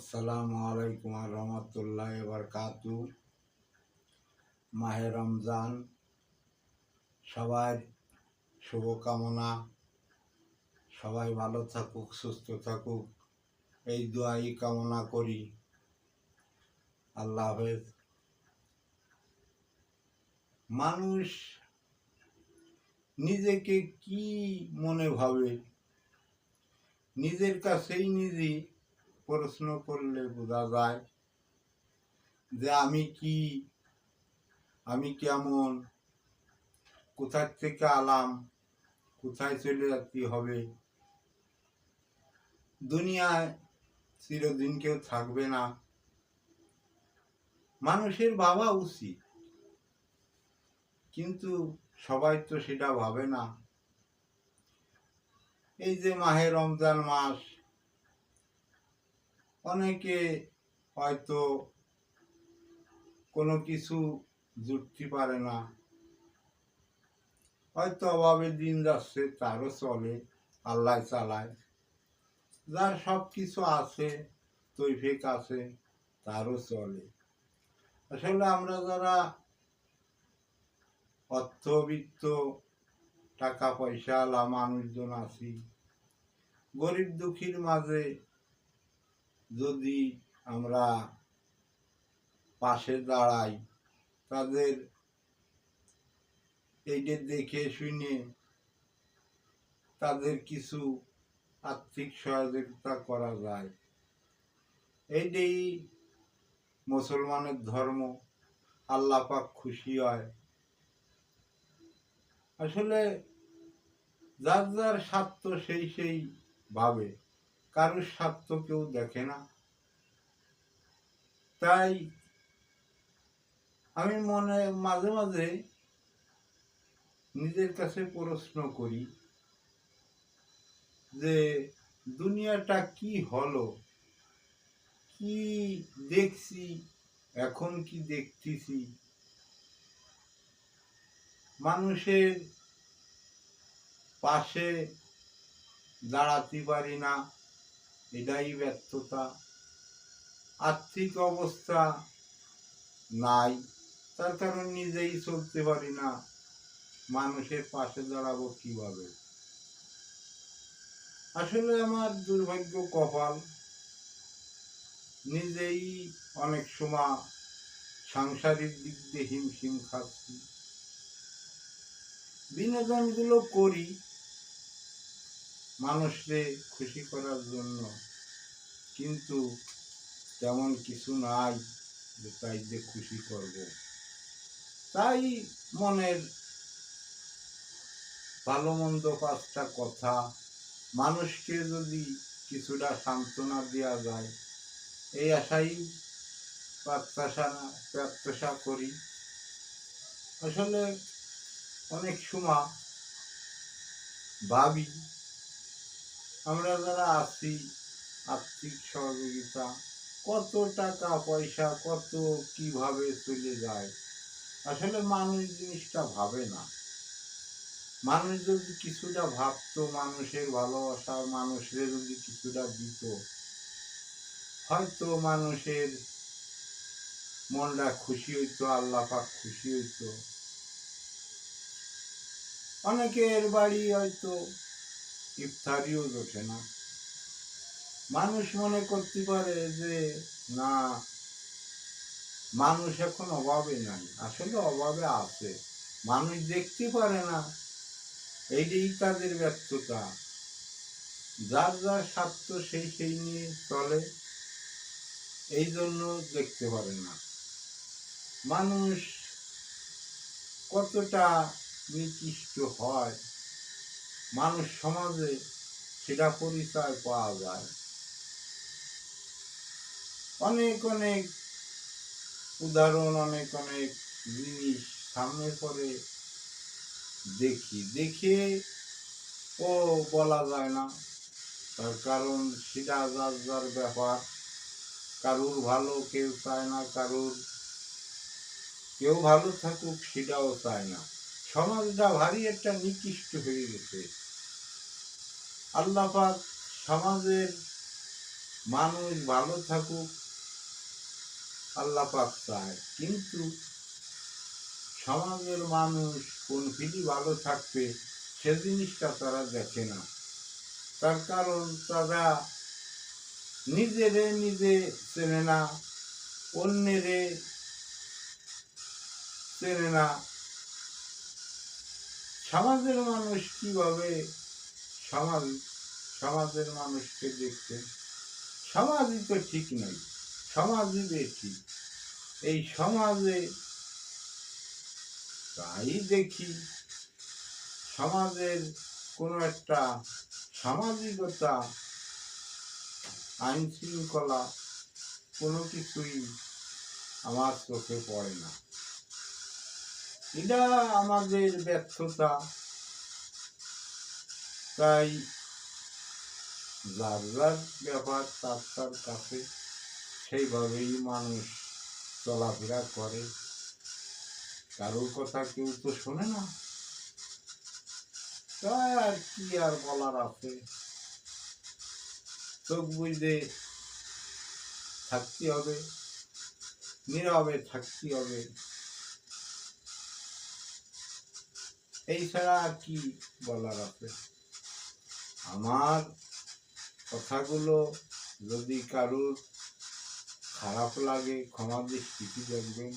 আসসালামু আলাইকুম রহমতুল্লাহ বারকাতু। মাহে রমজান সবার শুভকামনা। সবাই ভালো থাকুক, সুস্থ থাকুক। এই দোয়াই কামনা করি। আল্লাহ হাফেজ। মানুষ নিজেকে কি মনে ভাবে? নিজের কাছেই নিজে প্রশ্ন করলে বোঝা যায় যে আমি কি, আমি কেমন, কোথার থেকে আলাম কোথায় চলে যাচ্ছি, হবে। দুনিয়ায় চিরদিন কেউ থাকবে না। মানুষের ভাবা উচিত। কিন্তু সবাই তো সেটা ভাবে না। এই যে মাহে রমজান মাস অনেকে হয়তো কোনো কিছু জুটতে পারে না। হয়তো অভাবে দিন যাচ্ছে, তারও চলে আল্লাহ চালায়। যার সব কিছু আছে, তৈফিক আছে, তারও চলে। আসলে আমরা যারা অর্থবিত্ত, টাকা পয়সা আলা মানুষজন আছি, গরিব দুঃখীর মাঝে যদি আমরা পাশে দাঁড়াই, তাদের এইটা দেখে শুনে তাদের কিছু আর্থিক সহযোগিতা করা যায়। এইটাই মুসলমানের ধর্ম। আল্লাহ পাক খুশি হয়। আসলে যার যার স্বার্থ সেই সেই ভাবে। কারোর স্বার্থ কেউ দেখে না। তাই আমি মনে, মাঝে মাঝে নিজের কাছে প্রশ্ন করি যে, দুনিয়াটা কি হলো? কি দেখছি? এখন কি দেখতেছি? মানুষের পাশে দাঁড়াতে পারি না। এটাই ব্যর্থতা। আর্থিক অবস্থা নাই, তার কারণ নিজেই চলতে পারি না। মানুষের পাশে দাঁড়াবো কীভাবে? আসলে আমার দুর্ভাগ্য কপাল। নিজেই অনেক সময় সাংসারিক দিক দিয়ে হিমশিম খাচ্ছি। বিনোদনগুলো করি মানুষকে খুশি করার জন্য কিন্তু তেমন কিছু নাই যে তাই যে খুশি করব। তাই মনের ভালো মন্দ পাঁচটা কথা, মানুষকে যদি কিছুটা সান্ত্বনা দেওয়া যায়, এই আশাই প্রত্যাশা প্রত্যাশা করি। আসলে অনেক সময় ভাবি আমরা যারা আছি, আর্থিক সহযোগিতা, কত টাকা পয়সা, কত কীভাবে চলে যায়, আসলে মানুষ জিনিসটা ভাবে না। মানুষ যদি কিছুটা ভাবতো, মানুষের ভালোবাসা মানুষের যদি কিছুটা দিত, হয়তো মানুষের মনটা খুশি হইতো, আল্লাহ পাক খুশি হইতো। অনেকের বাড়ি হয়তো ইফতারিও জোটে না। মানুষ মনে করতে পারে যে, না, মানুষ এখন অভাবে নাই। আসলে অভাবে আছে। মানুষ দেখতে পারে না। এইটাই তাদের ব্যর্থতা। যার যার স্বার্থ সেই সেই নিয়ে চলে, এই জন্য দেখতে পারে না। মানুষ কতটা নিকৃষ্ট হয় মানুষ সমাজে সেটা পরিচয় পাওয়া যায়। অনেক অনেক উদাহরণ, অনেক অনেক জিনিস সামনে পরে দেখি। দেখে ও বলা যায় না। তার কারণ সেটা যার যার ব্যাপার। কারুর ভালো কেউ চায় না, কারুর কেউ ভালো থাকুক সেটাও চায় না। সমাজটা ভারী একটা নিকৃষ্ট হয়ে গেছে। আল্লাপাক সমাজের মানুষ ভালো থাকুক, আল্লাহ পাক চায়। কিন্তু সমাজের মানুষ কোন ফিলি ভালো থাকবে, সে জিনিসটা তারা দেখে না। তার কারণ তারা নিজেরে নিজে চেনে না, অন্যেরে চেনে না। সমাজের মানুষ কীভাবে সমাজ, সমাজের মানুষকে দেখতে সমাজই তো ঠিক নয় সমাজই বেশি। এই সমাজে তাই দেখি, সমাজের কোনো একটা সামাজিকতা আইন শৃঙ্খলা কোনো কিছুই আমার চোখে পড়ে না। এটা আমাদের ব্যর্থতা। তাই যার যার ব্যাপার তার তার কাছে সেইভাবেই মানুষ চলাফেরা করে। কারোর কথা কেউ তো শোনে না। তাই আর কি আর বলার আছে? চোখ বুঝতে থাকতে হবে, নীরবে থাকতে হবে। এই ছাড়া কি বলার আছে? আমার কথাগুলো যদি কারোর খারাপ লাগে ক্ষমা দৃষ্টি দেখবেন।